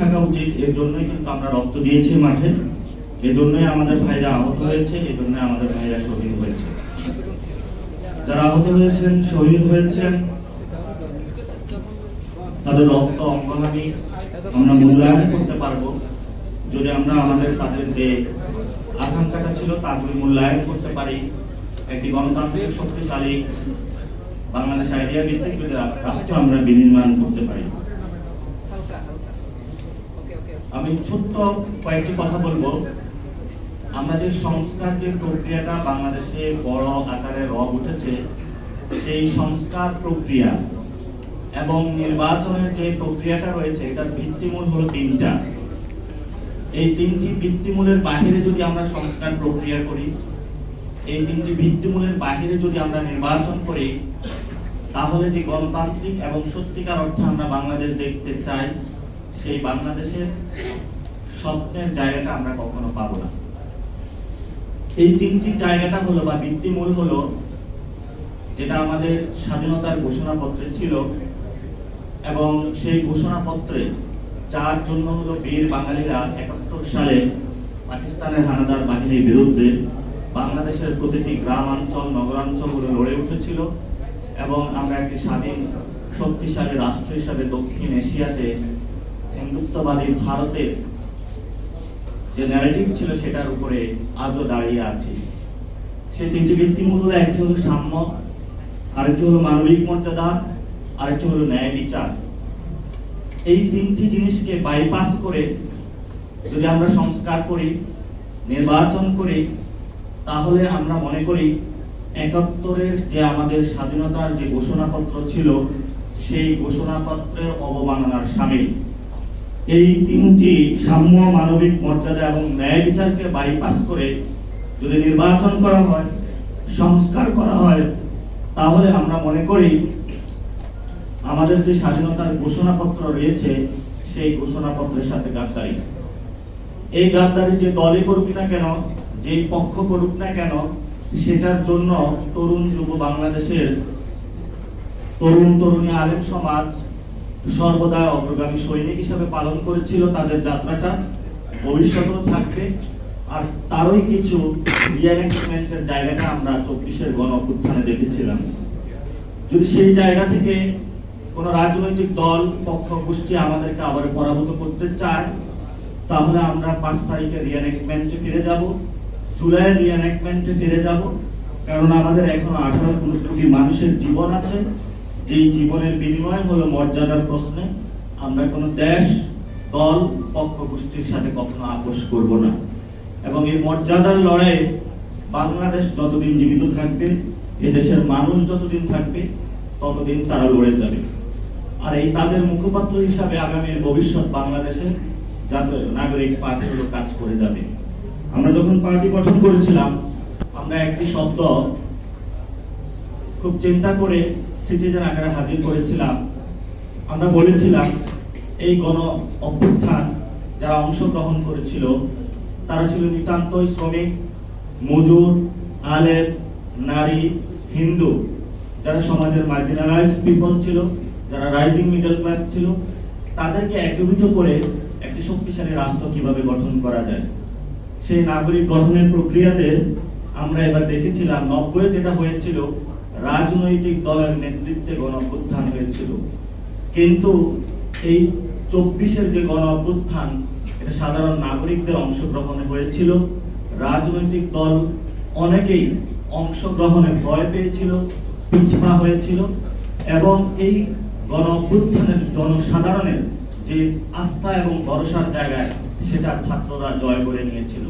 থাকা উচিত, এর জন্যই কিন্তু আমরা রক্ত দিয়েছি মাঠে এজন্যই আমাদের ভাইরা আহত হয়েছে এজন্য আমাদের ভাইরা শহীদ হয়েছে। যারা আহত হয়েছেন, শহীদ হয়েছেন, তাদের রক্ত অঙ্গহানি আমরা মূল্যায়ন করতে পারব। যদি আমরা আমাদের তাদের যে আকাঙ্ক্ষাটা ছিল তাগুলি মূল্যায়ন করতে পারি, একটি গণতান্ত্রিক শক্তিশালী বাংলাদেশ আইডিয়া ভিত্তিক যদি রাষ্ট্র আমরা বিনির্মাণ করতে পারি। আমি ছোট্ট কয়েকটি কথা বলব। আমরা যে সংস্কার যে প্রক্রিয়াটা বাংলাদেশে বড় আকারে রব উঠেছে, সেই সংস্কার প্রক্রিয়া এবং নির্বাচনের যে প্রক্রিয়াটা রয়েছে, এটার ভিত্তিমূল হলো তিনটা। এই তিনটি ভিত্তিমূলের বাহিরে যদি আমরা সংস্কার প্রক্রিয়া করি, এই তিনটি ভিত্তিমূলের বাহিরে যদি আমরা নির্বাচন করি, তাহলে যে গণতান্ত্রিক এবং সত্যিকার অর্থে আমরা বাংলাদেশ দেখতে চাই সেই বাংলাদেশের স্বপ্নের জায়গাটা আমরা কখনো পাবো না। এই তিনটি জায়গাটা হলো বা ভিত্তিমূল হলো, যেটা আমাদের স্বাধীনতার ঘোষণাপত্রে ছিল এবং সেই ঘোষণাপত্রে যার জন্য হলো বীর বাঙালিরা একাত্তর সালে পাকিস্তানের হানাদার বাহিনীর বিরুদ্ধে বাংলাদেশের প্রতিটি গ্রামাঞ্চল, নগরাঞ্চলগুলো লড়ে উঠেছিল এবং আমরা একটি স্বাধীন, শক্তিশালী রাষ্ট্র হিসাবে দক্ষিণ এশিয়াতে হিন্দুত্ববাদী ভারতের যে ন্যারেটিভ ছিল সেটার উপরে আজও দাঁড়িয়ে আছে। সেই তিনটি ভিত্তিমূল হলো একটি হলো সাম্য, আরেকটি হলো মানবিক মর্যাদা, আরেকটি হলো ন্যায় বিচার। এই তিনটি জিনিসকে বাইপাস করে যদি আমরা সংস্কার করি, নির্বাচন করি, তাহলে আমরা মনে করি একাত্তরের যে আমাদের স্বাধীনতার যে ঘোষণাপত্র ছিল, সেই ঘোষণাপত্রের অবমাননার সামিল। এই তিনটি সাম্য মানবিক মর্যাদা এবং ন্যায় বিচারকে বাইপাস করে যদি নির্বাচন করা হয়, সংস্কার করা হয়, তাহলে আমরা মনে করি আমাদের যে স্বাধীনতার ঘোষণাপত্র রয়েছে, সেই ঘোষণাপত্রের সাথে গাদ্দারি। এই গাদ্দারি যে দলে করুক না কেন, যেই পক্ষ করুক না কেন, সেটার জন্য তরুণ যুব বাংলাদেশের তরুণ তরুণী আলেম সমাজ সর্বদা অগ্রগামী সৈনিক হিসাবে পালন করেছিল তাদের যাত্রাটা। ভবিষ্যতেও থাকবে। আর তারই কিছু রিয়ারেঞ্জমেন্টের জায়গাটা আমরা চব্বিশের গণ অভ্যুত্থানে দেখেছিলাম। যদি সেই জায়গা থেকে কোনো রাজনৈতিক দল, পক্ষ, গোষ্ঠী আমাদেরকে আবার পরাভূত করতে চায়, তাহলে আমরা পাঁচ তারিখে রিয়ানেকমেন্টে ফিরে যাব। জুলাইয়ের রিয়ানেকমেন্টে ফিরে যাব। কারণ আমাদের এখনও আঠারো কোটি মানুষের জীবন আছে। যেই জীবনের বিনিময় হলো মর্যাদার প্রশ্নে, আমরা কোনো দেশ, দল পক্ষ গোষ্ঠীর সাথে কখনো আপোষ করব না। এবং এই মর্যাদার লড়াইয়ে বাংলাদেশ যতদিন জীবিত থাকবে এদেশের মানুষ যতদিন থাকবে, ততদিন তারা লড়ে যাবে। আর এই তাদের মুখপাত্র হিসাবে আগামীর ভবিষ্যৎ বাংলাদেশে জাতীয় নাগরিক পার্টিগুলো কাজ করে যাবে। আমরা যখন পার্টি গঠন করেছিলাম, আমরা একটি শব্দ খুব চিন্তা করে সিটিজেন আকারে হাজির করেছিলাম, আমরা বলেছিলাম, এই গণ অভ্যুত্থান যারা অংশগ্রহণ করেছিল, তারা ছিল নিতান্তই শ্রমিক, মজুর, আলেম, নারী, হিন্দু, যারা সমাজের মার্জিনালাইজ পিপল ছিল, যারা রাইজিং মিডল ক্লাস ছিল, তাদেরকে একীভূত করে একটি শক্তিশালী রাষ্ট্র কীভাবে গঠন করা যায়? সেই নাগরিক গঠনের প্রক্রিয়াতে আমরা এবার দেখেছিলাম নব্বই যেটা হয়েছিল, রাজনৈতিক দলের নেতৃত্বে গণ অভ্যুত্থান হয়েছিল। কিন্তু এই চব্বিশের যে গণ অভ্যুত্থান, এটা সাধারণ নাগরিকদের অংশগ্রহণে হয়েছিল। রাজনৈতিক দল অনেকেই অংশগ্রহণে ভয় পেয়েছিল, পিছপা হয়েছিল এবং এই গণ অভ্যুত্থানের জনসাধারণের যে আস্থা এবং ভরসার জায়গায় সেটা ছাত্ররা জয় করে নিয়েছিল।